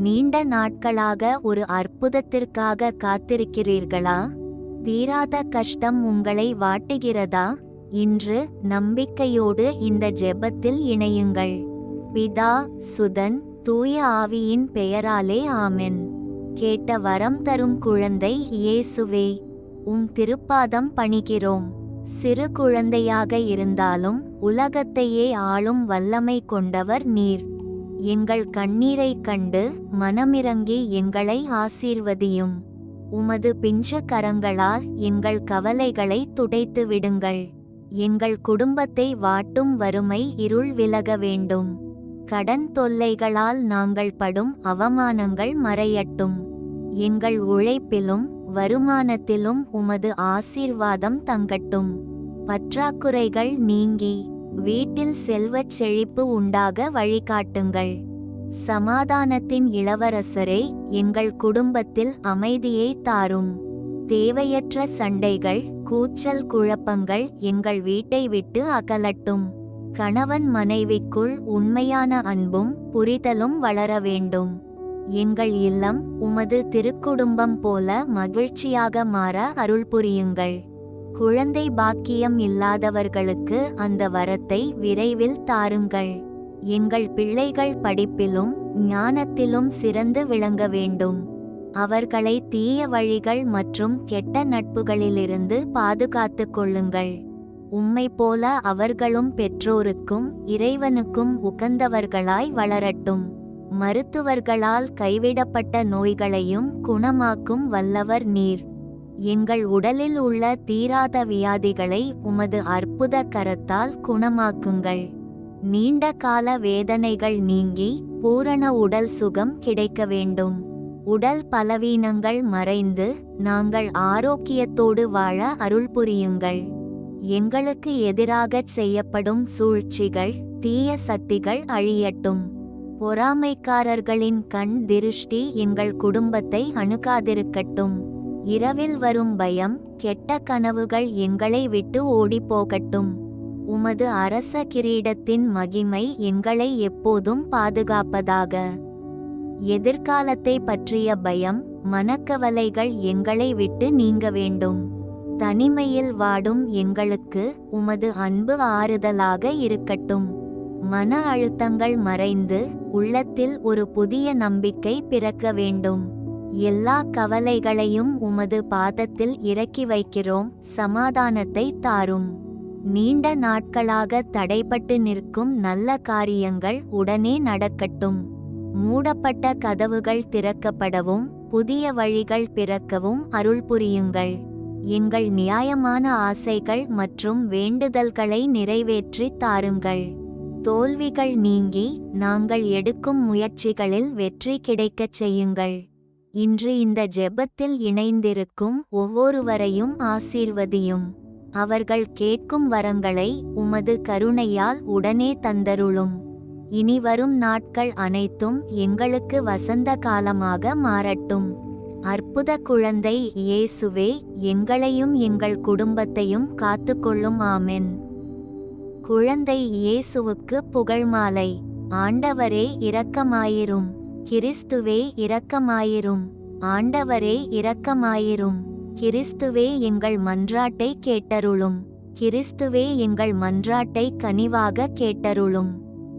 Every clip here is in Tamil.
நீண்ட நாட்களாக ஒரு அற்புதத்திற்காக காத்திருக்கிறீர்களா? தீராத கஷ்டம் உங்களை வாட்டுகிறதா? இன்று நம்பிக்கையோடு இந்த ஜெபத்தில் இணையுங்கள். பிதா சுதன் தூய ஆவியின் பெயராலே ஆமென். கேட்ட வரம் தரும் குழந்தை இயேசுவே உம் திருப்பாதம் பணிகிறோம். சிறு குழந்தையாக இருந்தாலும் உலகத்தையே ஆளும் வல்லமை கொண்டவர் நீர். எங்கள் கண்ணீரைக் கண்டு மனமிறங்கி எங்களை ஆசீர்வதியும். உமது பிஞ்ச கரங்களால் எங்கள் கவலைகளை துடைத்து விடுங்கள். எங்கள் குடும்பத்தை வாட்டும் வறுமை இருள் விலக வேண்டும். கடன் தொல்லைகளால் நாங்கள் படும் அவமானங்கள் மறையட்டும். எங்கள் உழைப்பிலும் வருமானத்திலும் உமது ஆசீர்வாதம் தங்கட்டும். பற்றாக்குறைகள் நீங்கி வீட்டில் செல்வச் செழிப்பு உண்டாக வழிகாட்டுங்கள். சமாதானத்தின் இளவரசரே எங்கள் குடும்பத்தில் அமைதியை தாரும். தேவையற்ற சண்டைகள் கூச்சல் குழப்பங்கள் எங்கள் வீட்டை விட்டு அகலட்டும். கணவன் மனைவிக்குள் உண்மையான அன்பும் புரிதலும் வளர வேண்டும். எங்கள் இல்லம் உமது திருக்குடும்பம் போல மகிழ்ச்சியாக மாற அருள் புரியுங்கள். குழந்தை பாக்கியம் இல்லாதவர்களுக்கு அந்த வரத்தை விரைவில் தாருங்கள். எங்கள் பிள்ளைகள் படிப்பிலும் ஞானத்திலும் சிறந்து விளங்க வேண்டும். அவர்களை தீய வழிகள் மற்றும் கெட்ட நட்புகளிலிருந்து பாதுகாத்துக் கொள்ளுங்கள். உம்மை போல அவர்களும் பெற்றோருக்கும் இறைவனுக்கும் உகந்தவர்களாய் வளரட்டும். மருத்துவர்களால் கைவிடப்பட்ட நோய்களையும் குணமாக்கும் வல்லவர் நீர். எங்கள் உடலில் உள்ள தீராத வியாதிகளை உமது அற்புத கரத்தால் குணமாக்குங்கள். நீண்ட கால வேதனைகள் நீங்கி பூரண உடல் சுகம் கிடைக்க வேண்டும். உடல் பலவீனங்கள் மறைந்து நாங்கள் ஆரோக்கியத்தோடு வாழ அருள் புரியுங்கள். எங்களுக்கு எதிராகச் செய்யப்படும் சூழ்ச்சிகள் தீய சக்திகள் அழியட்டும். பொறாமைக்காரர்களின் கண் திருஷ்டி எங்கள் குடும்பத்தை அணுகாதிருக்கட்டும். இரவில் வரும் பயம் கெட்ட கனவுகள் எங்களை விட்டு ஓடிப்போகட்டும். உமது அரச கிரீடத்தின் மகிமை எங்களை எப்போதும் பாதுகாப்பதாக. எதிர்காலத்தை பற்றிய பயம் மனக்கவலைகள் எங்களை விட்டு நீங்க வேண்டும். தனிமையில் வாடும் எங்களுக்கு உமது அன்பு ஆறுதலாக இருக்கட்டும். மன அழுத்தங்கள் மறைந்து உள்ளத்தில் ஒரு புதிய நம்பிக்கை பிறக்க வேண்டும். எல்லா கவலைகளையும் உமது பாதத்தில் இறக்கி வைக்கிறோம் சமாதானத்தை தாரும். நீண்ட நாட்களாக தடைப்பட்டு நிற்கும் நல்ல காரியங்கள் உடனே நடக்கட்டும். மூடப்பட்ட கதவுகள் திறக்கப்படவும் புதிய வழிகள் பிறக்கவும் அருள் புரியுங்கள். எங்கள் நியாயமான ஆசைகள் மற்றும் வேண்டுதல்களை நிறைவேற்றி தாருங்கள். தோல்விகள் நீங்கி நாங்கள் எடுக்கும் முயற்சிகளில் வெற்றி கிடைக்கச் செய்யுங்கள். இன்று இந்த ஜெபத்தில் இணைந்திருக்கும் ஒவ்வொருவரையும் ஆசீர்வதியும். அவர்கள் கேட்கும் வரங்களை உமது கருணையால் உடனே தந்தருளும். இனி வரும் நாட்கள் அனைத்தும் எங்களுக்கு வசந்த காலமாக மாறட்டும். அற்புத குழந்தை இயேசுவே எங்களையும் எங்கள் குடும்பத்தையும் காத்துக்கொள்ளும் ஆமென். குழந்தை இயேசுவுக்கு புகழ்மாலை ஆண்டவரே இரக்கமாயிரும். கிறிஸ்துவே இரக்கமாயிரும். ஆண்டவரே இரக்கமாயிரும். கிறிஸ்துவே எங்கள் மன்றாட்டை கேட்டருளும். கிறிஸ்துவே எங்கள் மன்றாட்டை கனிவாக கேட்டருளும்.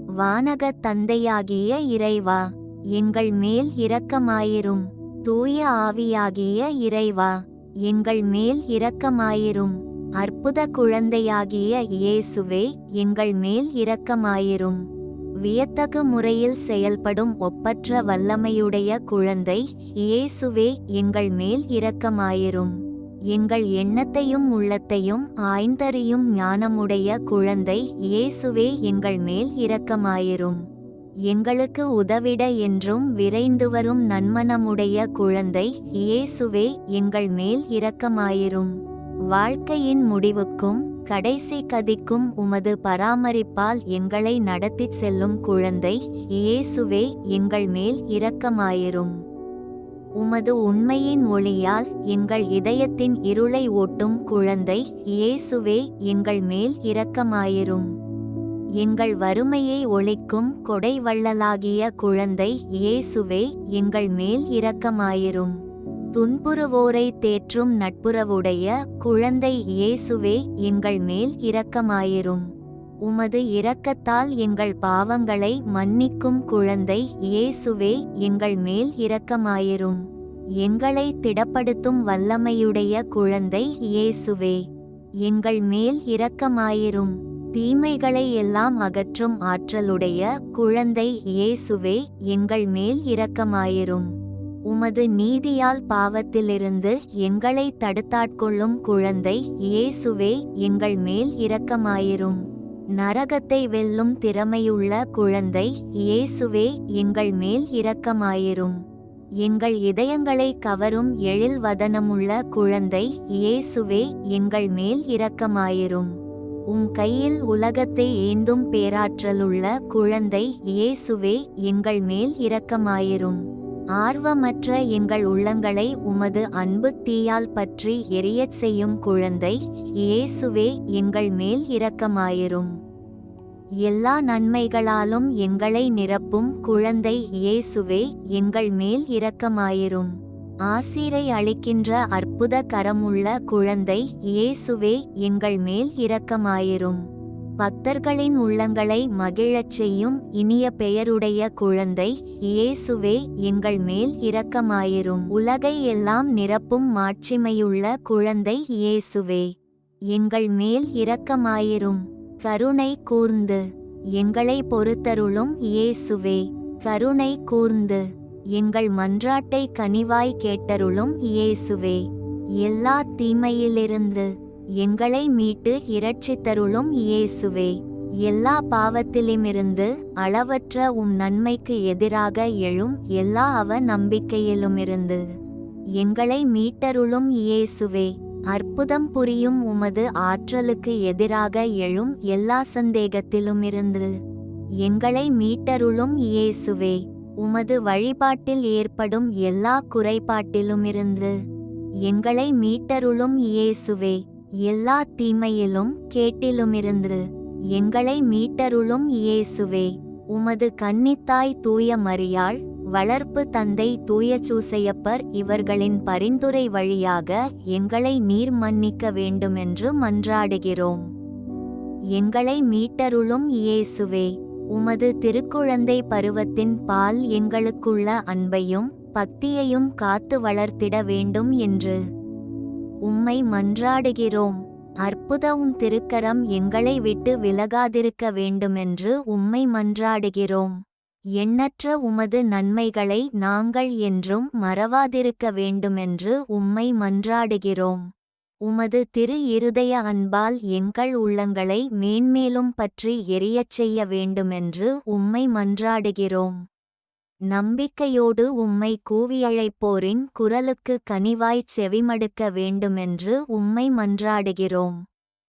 வானக தந்தையாகிய இறைவா எங்கள் மேல் இரக்கமாயிரும். தூய ஆவியாகிய இறைவா எங்கள் மேல் இரக்கமாயிரும். அற்புத குழந்தையாகிய இயேசுவே எங்கள் மேல் இரக்கமாயிரும். வியத்தகு முறையில் செயல்படும் ஒப்பற்ற வல்லமையுடைய குழந்தை இயேசுவே எங்கள் மேல் இரக்கமாயிரும். எங்கள் எண்ணத்தையும் உள்ளத்தையும் ஆய்ந்தறியும் ஞானமுடைய குழந்தை இயேசுவே எங்கள் மேல் இரக்கமாயிரும். எங்களுக்கு உதவிட என்றும் விரைந்து வரும் நன்மனமுடைய குழந்தை இயேசுவே எங்கள் மேல் இரக்கமாயிரும். வாழ்க்கையின் முடிவுக்கும் கடைசி கதிக்கும் உமது பராமரிப்பால் எங்களை நடத்திச் செல்லும் குழந்தை இயேசுவே எங்கள் மேல் இரக்கமாயிரும். உமது உண்மையின் ஒளியால் எங்கள் இதயத்தின் இருளை ஓட்டும் குழந்தை இயேசுவே எங்கள் மேல் இரக்கமாயிரும். எங்கள் வறுமையை ஒழிக்கும் கொடை வள்ளலாகிய குழந்தை இயேசுவே எங்கள் மேல் இரக்கமாயிரும். துன்புறுவோரை தேற்றும் நட்புறவுடைய குழந்தை இயேசுவே எங்கள் மேல் இரக்கமாயிரும். உமது இரக்கத்தால் எங்கள் பாவங்களை மன்னிக்கும் குழந்தை இயேசுவே எங்கள் மேல் இரக்கமாயிரும். எங்களை திடப்படுத்தும் வல்லமையுடைய குழந்தை இயேசுவே எங்கள் மேல் இரக்கமாயிரும். தீமைகளை எல்லாம் அகற்றும் ஆற்றலுடைய குழந்தை இயேசுவே எங்கள் மேல் இரக்கமாயிரும். உமது நீதியால் பாவத்திலிருந்து எங்களை தடுத்தாட்கொள்ளும் குழந்தை இயேசுவே எங்கள் மேல் இரக்கமாயிரும். நரகத்தை வெல்லும் திறமையுள்ள குழந்தை இயேசுவே எங்கள் மேல் இரக்கமாயிரும். எங்கள் இதயங்களை கவரும் எழில் வதனமுள்ள குழந்தை இயேசுவே எங்கள் மேல் இரக்கமாயிரும். உம் கையில் உலகத்தை ஏந்தும் பேராற்றலுள்ள குழந்தை இயேசுவே எங்கள் மேல் இரக்கமாயிரும். ஆர்வமற்ற எங்கள் உள்ளங்களை உமது அன்பு தீயால் பற்றி எரியச் செய்யும் குழந்தை இயேசுவே எங்கள் மேல் இரக்கமாயிரும். எல்லா நன்மைகளாலும் எங்களை நிரப்பும் குழந்தை இயேசுவே எங்கள் மேல் இரக்கமாயிரும். ஆசீரை அளிக்கின்ற அற்புத கரமுள்ள குழந்தை இயேசுவே எங்கள் மேல் இரக்கமாயிரும். பக்தர்களின் உள்ளங்களை மகிழச் செய்யும் இனிய பெயருடைய குழந்தை இயேசுவே எங்கள் மேல் இரக்கமாயிரும். உலகை எல்லாம் நிரப்பும் மாட்சிமையுள்ள குழந்தை இயேசுவே எங்கள் மேல் இரக்கமாயிரும். கருணை கூர்ந்து எங்களை பொறுத்தருளும் இயேசுவே கருணை கூர்ந்து எங்கள் மன்றாட்டை கனிவாய் கேட்டருளும் இயேசுவே. எல்லா தீமையிலிருந்து எங்களை மீட்டு இரட்சித்தருளும் இயேசுவே. எல்லா பாவத்திலுமிருந்து அளவற்ற உம் நன்மைக்கு எதிராக எழும் எல்லா அவ நம்பிக்கையிலுமிருந்து எங்களை மீட்டருளும் இயேசுவே அற்புதம் புரியும் உமது ஆற்றலுக்கு எதிராக எழும் எல்லா சந்தேகத்திலுமிருந்து. எங்களை மீட்டருளும் இயேசுவே உமது வழிபாட்டில் ஏற்படும் எல்லா குறைபாட்டிலுமிருந்து. எங்களை மீட்டருளும் இயேசுவே எல்லா தீமையிலும் கேட்டிலுமிருந்து எங்களை மீட்டருளும் இயேசுவே. உமது கன்னித்தாய் தூய மரியாள் வளர்ப்பு தந்தை தூய சூசையப்பர் இவர்களின் பரிந்துரை வழியாக எங்களை நீர் மன்னிக்க வேண்டுமென்று மன்றாடுகிறோம். எங்களை மீட்டருளும் இயேசுவே. உமது திருக்குழந்தை பருவத்தின் பால் எங்களுக்குள்ள அன்பையும் பக்தியையும் காத்து வளர்த்திட வேண்டும் என்று உம்மை மன்றாடுகிறோம். அற்புதவும் திருக்கரம் எங்களை விட்டு விலகாதிருக்க வேண்டுமென்று உம்மை மன்றாடுகிறோம். எண்ணற்ற உமது நன்மைகளை நாங்கள் என்றும் மறவாதிருக்க வேண்டுமென்று உம்மை மன்றாடுகிறோம். உமது திரு இருதய அன்பால் எங்கள் உள்ளங்களை மேன்மேலும் பற்றி எரியச் செய்ய வேண்டுமென்று உம்மை மன்றாடுகிறோம். நம்பிக்கையோடு உம்மை கூவியழைப்போரின் குரலுக்கு கனிவாய்ச் செவிமடுக்க வேண்டுமென்று உம்மை மன்றாடுகிறோம்.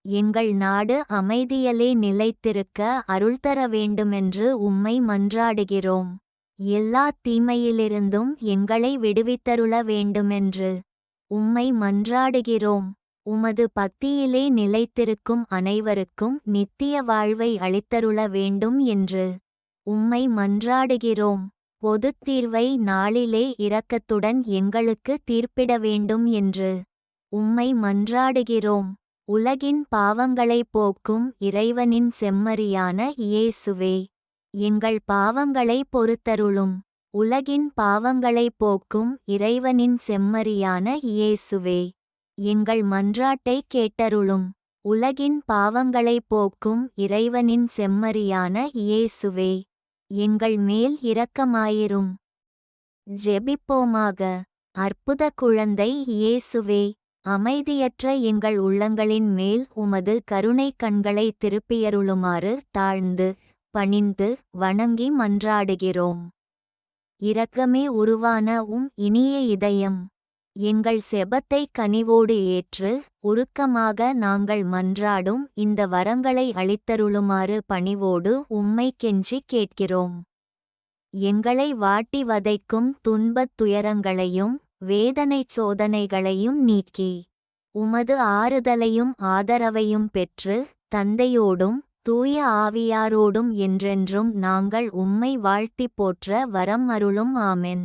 எங்கள் நாடு அமைதியலே நிலைத்திருக்க அருள் தர வேண்டுமென்று உம்மை மன்றாடுகிறோம். எல்லா தீமையிலிருந்தும் எங்களை விடுவித்தருள வேண்டுமென்று உம்மை மன்றாடுகிறோம். உமது பக்தியிலே நிலைத்திருக்கும் அனைவருக்கும் நித்திய வாழ்வை அளித்தருள வேண்டும் என்று உம்மை மன்றாடுகிறோம். பொதுத் தீர்வை நாளிலே இரக்கத்துடன் எங்களுக்கு தீர்ப்பிட வேண்டும் என்று உம்மை மன்றாடுகிறோம். உலகின் பாவங்களைப் போக்கும் இறைவனின் செம்மறியான இயேசுவே எங்கள் பாவங்களை பொறுத்தருளும். உலகின் பாவங்களைப் போக்கும் இறைவனின் செம்மறியான இயேசுவே எங்கள் மன்றாட்டை கேட்டருளும். உலகின் பாவங்களைப் போக்கும் இறைவனின் செம்மறியான இயேசுவே. எங்கள் மேல் இரக்கமாயிரும். ஜெபிப்போமாக. அற்புத குழந்தை இயேசுவே அமைதியற்ற எங்கள் உள்ளங்களின் மேல் உமது கருணை கண்களை திருப்பியருளுமாறு தாழ்ந்து பணிந்து வணங்கி மன்றாடுகிறோம். இரக்கமே உருவான உம் இனிய இதயம். எங்கள் செபத்தை கனிவோடு ஏற்று உருக்கமாக நாங்கள் மன்றாடும் இந்த வரங்களை அளித்தருளுமாறு பணிவோடு உம்மை கெஞ்சி கேட்கிறோம். எங்களை வாட்டி வதைக்கும் துன்பத் துயரங்களையும் வேதனைச் சோதனைகளையும் நீக்கி உமது ஆறுதலையும் ஆதரவையும் பெற்று தந்தையோடும் தூய ஆவியாரோடும் என்றென்றும் நாங்கள் உம்மை வாழ்த்திப் போற்ற வரம் அருளும் ஆமென்.